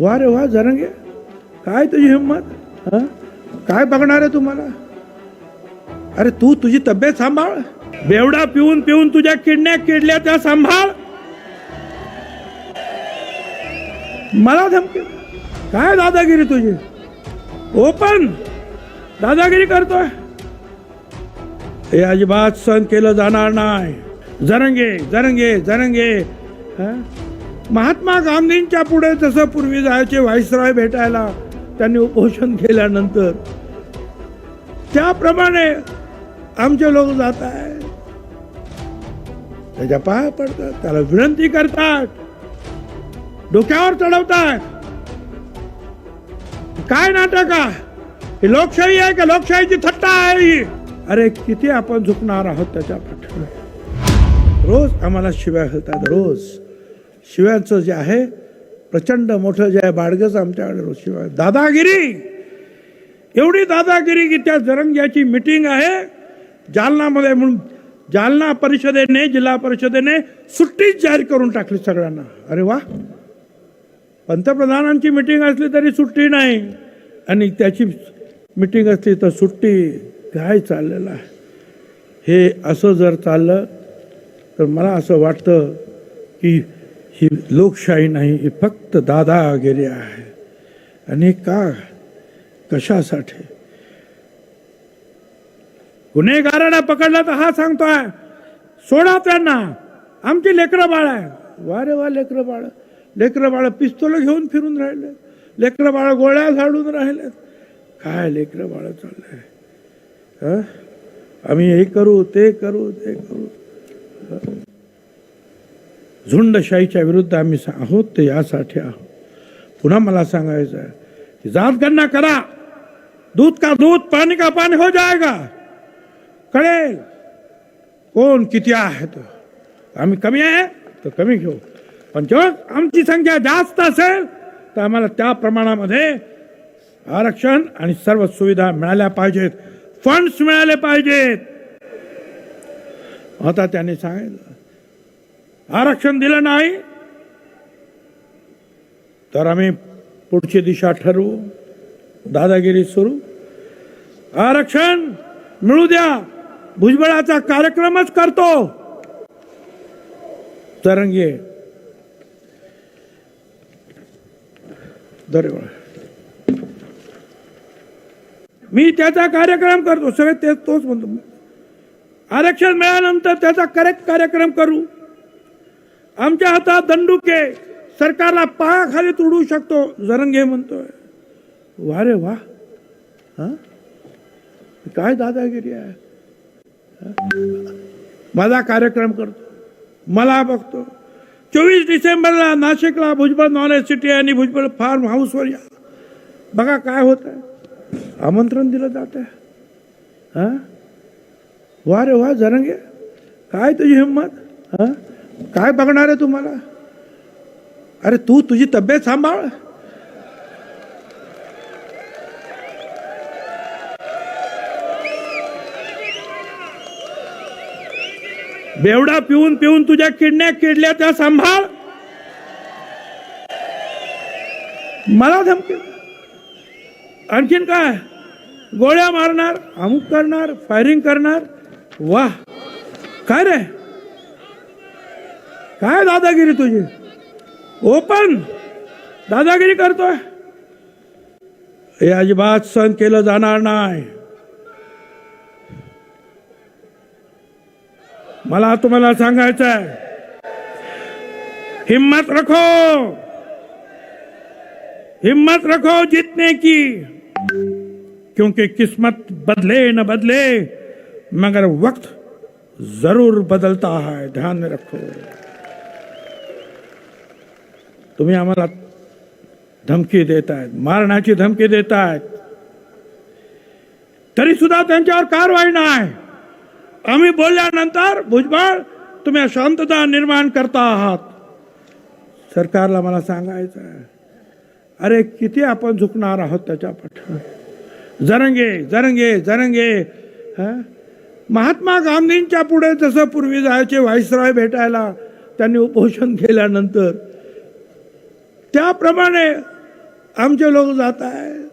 वा रे वा जरंगे. काय तुझी हिंमत हं? काय बघणार आहे तुम्हाला? अरे तू तुझी तब्येत सांभाळ. बेवडा पिऊन पिऊन तुझ्या किडण्या किडल्या त्या सांभाळ. मला धमकी. काय दादागिरी तुझी? ओपन दादागिरी करतोय. हे अजिबात सहन केलं जाणार नाही. जरंगे जरंगे जरंगे. हं? महात्मा गांधींच्या पुढे जसं पूर्वी जायचे व्हाईसरॉय भेटायला त्यांनी उपोषण केल्यानंतर त्याप्रमाणे आमचे लोक जात आहेत. त्याच्या पाया पडतात त्याला विनंती करतात. डोक्यावर चढवतात. काय नाटक आहे? ही लोकशाही आहे का? लोकशाहीची थट्टा आहे. ही अरे किती आपण झुकणार आहोत त्याच्या पाठीवर रोज आम्हाला शिव्या घालतात रोज. शिव्यांचं जे आहे प्रचंड मोठं जे आहे बाडगचं आमच्याकडे रोज दादागिरी! एवढी दादागिरी की त्या जरंग्याची मिटिंग आहे. जालनामध्ये म्हणून जालना परिषदेने जिल्हा परिषदेने सुट्टीच जाहीर करून टाकली सगळ्यांना. अरे वा! पंतप्रधानांची मिटिंग असली तरी सुट्टी नाही. आणि त्याची मिटिंग असली तर सुट्टी काय चाललेलं आहे? हे असं जर चाललं तर मला असं वाटतं की ही लोकशाही नाही ही फक्त दादागिरी आहे. आणि का? कशासाठी? गुन्हेगारांना पकडला तर हा सांगतोय सोडा त्यांना. आमची लेकरं बाळ आहे. वा रे वा लेकरं बाळ. लेकरं बाळ पिस्तोल घेऊन फिरून राहिले. लेकरं बाळ गोळ्या झाडून राहिले. काय लेकरं बाळ चाललंय? आम्ही हे करू ते करू ते करू. झुंडशाहीच्या विरुद्ध आम्ही आहोत ते यासाठी आहोत. पुन्हा मला सांगायचं आहे की जात गणना करा. दूध का दूध पाणी का पाणी हो जाएगा. कळेल कोण किती आहे तो. आम्ही कमी आहे तर कमी घेऊ. पण जेव्हा आमची संख्या जास्त असेल तर आम्हाला त्या प्रमाणामध्ये आरक्षण आणि सर्व सुविधा मिळाल्या पाहिजेत. फंड्स मिळाले पाहिजेत. आता त्यांनी सांगितलं आरक्षण दिलं नाही तर आम्ही पुढची दिशा ठरवू दादागिरी सुरू. आरक्षण मिळू द्या भुजबळाचा कार्यक्रमच करतो. तरंगे मी त्याचा कार्यक्रम करतो सगळे तेच तोच म्हणतो. आरक्षण मिळाल्यानंतर त्याचा करेक्ट कार्यक्रम करू. आमच्या हातात दंडुके. सरकारला पायाखाली तुडू शकतो जरंगे म्हणतोय. वा रे वा. काय दादागिरी आहे? माझा कार्यक्रम करतो. मला बघतो. चोवीस डिसेंबरला नाशिकला भुजबळ नॉलेज सिटी आणि भुजबळ फार्म हाऊसवर या. बघा काय होत आहे आमंत्रण दिलं जात आहे वा रे वा जरंगे. काय तुझी हिंमत? हा? काय बघणार आहे तुम्हाला? अरे तू तुझी तब्येत सांभाळ. बेवडा पिऊन पिऊन तुझ्या किडण्या किडल्या त्या सांभाळ. मला धमकी. आणखीन काय? गोळ्या मारणार अमुक करणार फायरिंग करणार. वाह. काय रे? काय दादागिरी तुझी? ओपन दादागिरी करतोय? हे अजिबात सहन केलं जाणार नाही. मला तुम्हाला सांगायचं आहे हिम्मत रखो. हिम्मत रखो जीतने की क्योंकि किस्मत बदले न बदले मगर वक्त जरूर बदलता है ध्यान में रखो। तुम्ही आम्हाला धमकी देत आहेत मारण्याची धमकी देत आहेत तरी सुद्धा त्यांच्यावर कारवाई नाही. आम्ही बोलल्यानंतर भुजबळ तुम्ही शांतता निर्माण करता आहात. सरकारला मला सांगायचं आहे अरे किती आपण झुकणार आहोत त्याच्या पाठ जरंगे जरंगे जरंगे महात्मा गांधींच्या पुढे जसं पूर्वी जायचे व्हाईसरॉय भेटायला त्यांनी उपोषण केल्यानंतर त्याप्रमाणे आमचे लोक जात आहेत.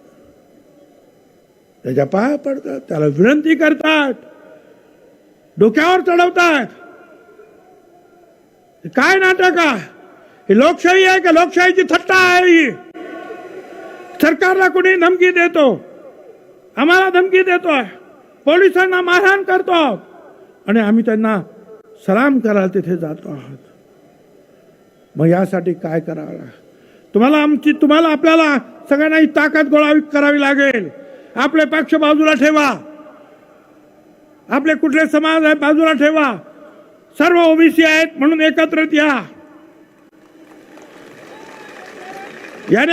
त्याच्या पाया पडतात त्याला विनंती करतात. डोक्यावर चढवतात. काय नाटक आहे? ही लोकशाही आहे का लोकशाहीची थट्टा आहे ही? सरकारला कुणी धमकी देतो? आम्हाला धमकी देतोय पोलिसांना मारहाण करतो. आणि आम्ही त्यांना सलाम करायला तिथे जातो आहोत. मग यासाठी काय करावं? लागेल तुम्हाला आमची तुम्हाला आपल्याला सगळ्यांना ही ताकद गोळावी करावी लागेल. आपले पक्ष बाजूला ठेवा. आपले कुठले समाज आहे बाजूला ठेवा. सर्व ओबीसी आहेत म्हणून एकत्रित या.